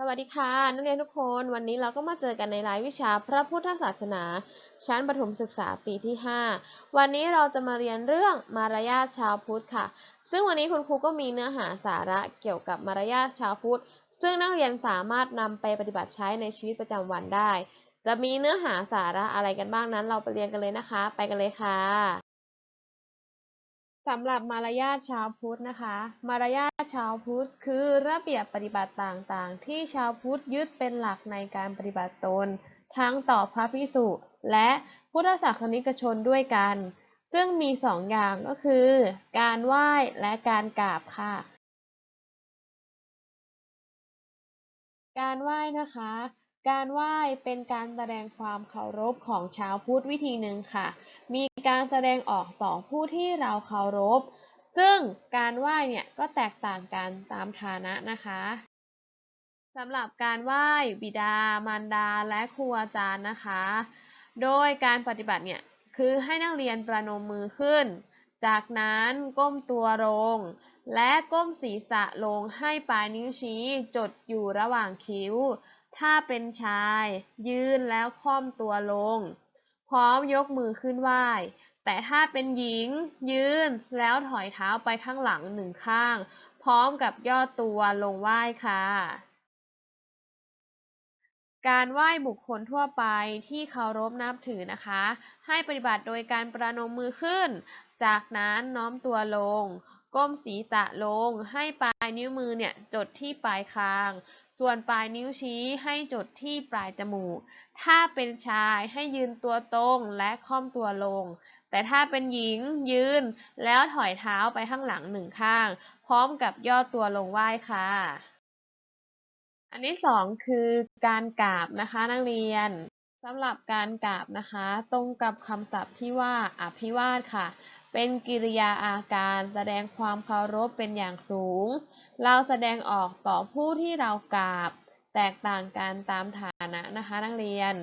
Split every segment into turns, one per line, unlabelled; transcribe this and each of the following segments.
สวัสดีค่ะนักเรียนทุกคนวันนี้เราก็มาเจอกันในรายวิชาพระพุทธศาสนา ชั้นประถมศึกษาปีที่ 5 วันนี้เราจะมาเรียนเรื่องมารยาทชาวพุทธค่ะ ซึ่งวันนี้คุณครูก็มีเนื้อหาสาระเกี่ยวกับมารยาทชาวพุทธ ซึ่งนักเรียนสามารถนำไปปฏิบัติใช้ในชีวิตประจำวันได้ จะมีเนื้อหาสาระอะไรกันบ้างนั้น เราไปเรียนกันเลยนะคะ ไปกันเลยค่ะสำหรับมารยาทชาวพุทธนะคะ มารยาท ชาวพุทธคือระเบียบปฏิบัติต่างๆ ที่ชาวพุทธยึดเป็นหลักในการปฏิบัติตน ทั้งต่อพระภิกษุและพุทธศาสนิกชนด้วยกัน ซึ่งมีสองอย่างก็คือ การไหว้และการกราบค่ะ การไหว้นะคะ การไหว้เป็นการแสดงความเคารพของชาวพุทธวิธีหนึ่งค่ะ มีการแสดงออกต่อผู้ที่เราเคารพ ซึ่งการไหว้เนี่ยก็แตกต่างกันตามฐานะนะคะสำหรับการไหว้บิดามารดาและครูอาจารย์นะคะ โดยการปฏิบัติเนี่ยคือให้นักเรียนประนมมือขึ้น จากนั้นก้มตัวลง และก้มศีรษะลงให้ปลายนิ้วชี้จดอยู่ระหว่างคิ้ว ถ้าเป็นชาย ยืนแล้วค่อมตัวลง พร้อมยกมือขึ้นไหว้ แต่ถ้าเป็นหญิงยืนแล้วถอยเท้าไปข้างหลังหนึ่งข้าง พร้อมกับย่อตัวลงไหว้ค่ะ การไหว้บุคคลทั่วไปที่เคารพนับถือนะคะ ให้ปฏิบัติโดยการประนมมือขึ้น จากนั้นน้อมตัวลง ก้มศีรษะลง ให้ปลายนิ้วมือเนี่ยจดที่ปลายคาง ส่วนปลายนิ้วชี้ให้จดที่ปลายจมูก ถ้าเป็นชายให้ยืนตัวตรงและค่อมตัวลง แต่ถ้าเป็นหญิงยืน แล้วถอยเท้าไปข้างหลังหนึ่งข้าง พร้อมกับย่อตัวลงไหว้ค่ะ อันที่สองคือการกราบนะคะนักเรียนสำหรับการกราบนะคะ ตรงกับคำศัพท์ที่ว่าอภิวาทค่ะ เป็นกิริยาอาการแสดงความเคารพเป็นอย่างสูง เราแสดงออกต่อผู้ที่เรากราบ แตกต่างกันตามฐานะนะคะนักเรียน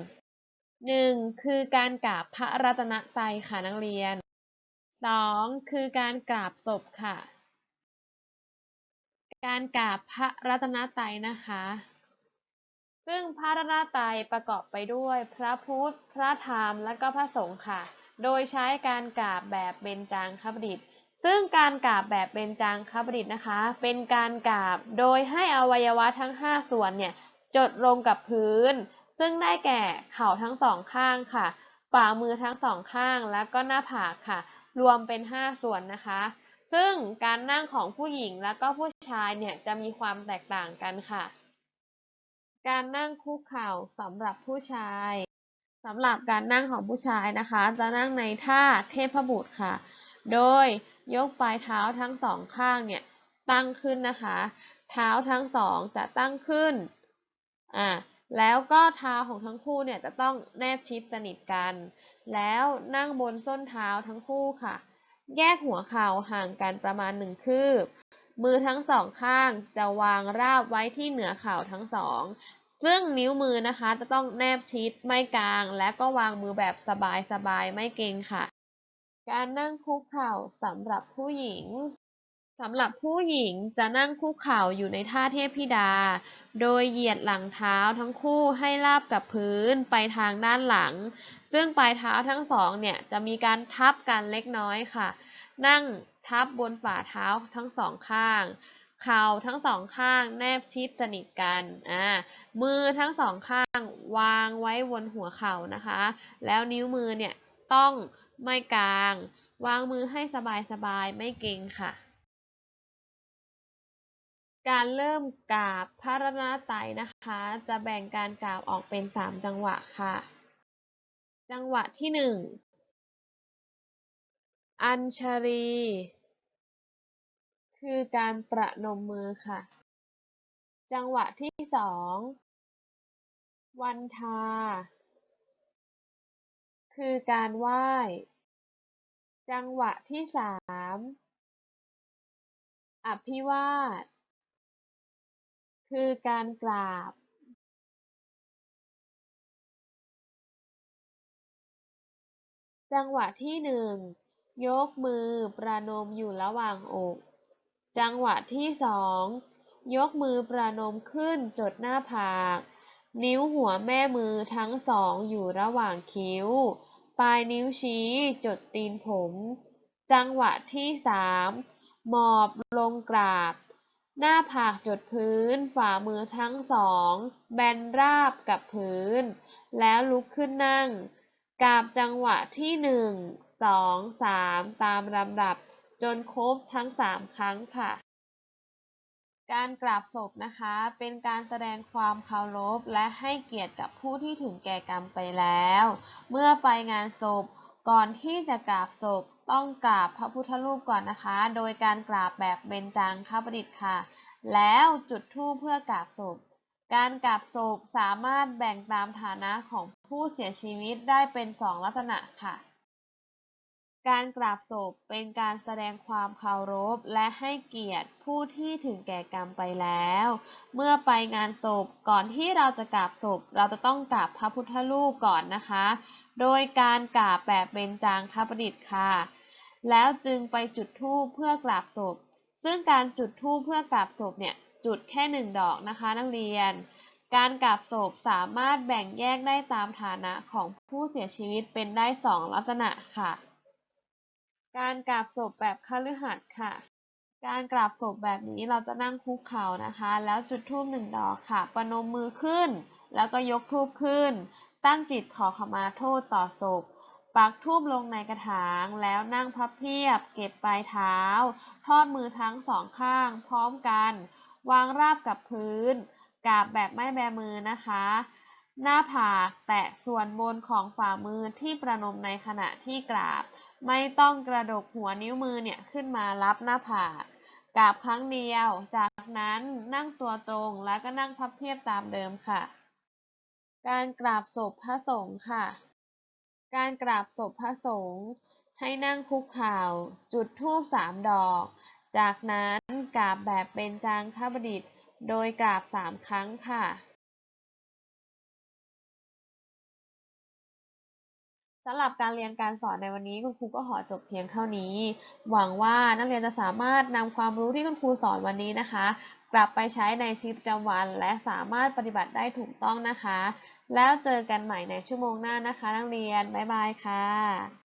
หนึ่งคือการกราบพระรัตนตรัยค่ะนักเรียนสองคือการกราบศพค่ะ การกราบพระรัตนตรัยนะคะ ซึ่งพระรัตนตรัยประกอบไปด้วยพระพุทธ พระธรรม และก็พระสงฆ์ค่ะ โดยใช้การกราบแบบเบญจางคประดิษฐ์ซึ่งการกราบแบบเบญจางคประดิษฐ์นะคะ เป็นการกราบโดยให้อวัยวะทั้ง 5 ส่วนเนี่ยจดลงกับพื้น ซึ่งได้แก่เข่าทั้งสองข้างค่ะฝ่ามือทั้งสองข้างและก็หน้าผากค่ะ รวมเป็น 5 ส่วนนะคะ ซึ่งการนั่งของผู้หญิงและก็ผู้ชายเนี่ยจะมีความแตกต่างกันค่ะ การนั่งคุกเข่าสำหรับผู้ชายสำหรับการนั่งของผู้ชายนะคะ จะนั่งในท่าเทพบุตรค่ะ โดยยกปลายเท้าทั้งสองข้างเนี่ยตั้งขึ้นนะคะ เท้าทั้งสองจะตั้งขึ้นอ่า แล้วก็เท้าของทั้งคู่เนี่ยจะต้องแนบชิดสนิทกัน แล้วนั่งบนส้นเท้าทั้งคู่ค่ะ แยกหัวเข่าห่างกันประมาณหนึ่งคืบ มือทั้งสองข้างจะวางราบไว้ที่เหนือเข่าทั้งสอง ซึ่งนิ้วมือนะคะจะต้องแนบชิดไม่กลาง และก็วางมือแบบสบายๆไม่เกร็งค่ะ การนั่งคุกเข่าสำหรับผู้หญิง สำหรับผู้หญิงจะนั่งคุกเข่าอยู่ในท่าเทพธิดา โดยเหยียดหลังเท้าทั้งคู่ให้ราบกับพื้นไปทางด้านหลัง ซึ่งปลายเท้าทั้งสองเนี่ยจะมีการทับกันเล็กน้อยค่ะ นั่งทับบนฝ่าเท้าทั้งสองข้าง เข่าทั้งสองข้างแนบชิดสนิทกันอ่ามือทั้งสองข้างวางไว้บนหัวเข่านะคะ แล้วนิ้วมือเนี่ยต้องไม่กลาง วางมือให้สบายๆไม่เกร็งค่ะ การเริ่มกราบพระรัตนตรัยนะคะ จะแบ่งการกราบออกเป็นสามจังหวะค่ะ จังหวะที่หนึ่งอัญชลีคือการประนมมือค่ะ จังหวะที่สองวันทา คือการไหว้ จังหวะที่สามอภิวาท คือการกราบจังหวะที่หนึ่งยกมือประนมอยู่ระหว่างอก จังหวะที่สองยกมือประนมขึ้นจดหน้าผาก นิ้วหัวแม่มือทั้งสองอยู่ระหว่างคิ้ว ปลายนิ้วชี้จดตีนผม จังหวะที่สามหมอบลงกราบ หน้าผากจดพื้น ฝ่ามือทั้งสอง แบนราบกับพื้น แล้วลุกขึ้นนั่งกราบจังหวะที่หนึ่งสองสามตามลำดับ จนครบทั้งสามครั้งค่ะ การกราบศพนะคะ เป็นการแสดงความเคารพและให้เกียรติกับผู้ที่ถึงแก่กรรมไปแล้ว เมื่อไปงานศพ ก่อนที่จะกราบศพ ต้องกราบพระพุทธรูปก่อนนะคะ โดยการกราบแบบเบญจางคประดิษฐ์ค่ะ แล้วจุดธูปเพื่อกราบศพ การกราบศพสามารถแบ่งตามฐานะของผู้เสียชีวิตได้เป็นสองลักษณะค่ะ การกราบศพเป็นการแสดงความเคารพและให้เกียรติผู้ที่ถึงแก่กรรมไปแล้ว เมื่อไปงานศพก่อนที่เราจะกราบศพเราจะต้องกราบพระพุทธรูปก่อนนะคะ โดยการกราบแบบเบญจางคประดิษฐ์ค่ะ แล้วจึงไปจุดธูปเพื่อกราบศพ ซึ่งการจุดธูปเพื่อกราบศพเนี่ยจุดแค่หนึ่งดอกนะคะนักเรียน การกราบศพสามารถแบ่งแยกได้ตามฐานะของผู้เสียชีวิตเป็นได้สองลักษณะค่ะ การกราบศพแบบคฤหัสถ์ค่ะ การกราบศพแบบนี้เราจะนั่งคุกเข่านะคะ แล้วจุดธูปหนึ่งดอกค่ะ ประนมมือขึ้น แล้วก็ยกธูปขึ้น ตั้งจิตขอขมาโทษต่อศพ ปักธูปลงในกระถาง แล้วนั่งพับเพียบ เก็บปลายเท้า ทอดมือทั้งสองข้าง พร้อมกัน วางราบกับพื้น กราบแบบไม่แบมือนะคะหน้าผากแตะส่วนบนของฝ่ามือที่ประนมในขณะที่กราบ ไม่ต้องกระดกหัวนิ้วมือเนี่ยขึ้นมารับหน้าผากกราบครั้งเดียว จากนั้นนั่งตัวตรงแล้วก็นั่งพับเพียบตามเดิมค่ะ การกราบศพพระสงฆ์ค่ะ การกราบศพพระสงฆ์ให้นั่งคุกเข่าจุดธูปสามดอก จากนั้นกราบแบบเป็นจางคประดิษฐ์โดยกราบสามครั้งค่ะ สำหรับการเรียนการสอนในวันนี้คุณครูก็ขอจบเพียงเท่านี้ หวังว่านักเรียนจะสามารถนำความรู้ที่คุณครูสอนวันนี้นะคะ กลับไปใช้ในชีวิตประจำวัน และสามารถปฏิบัติได้ถูกต้องนะคะ แล้วเจอกันใหม่ในชั่วโมงหน้านะคะ นักเรียน บ๊ายบายค่ะ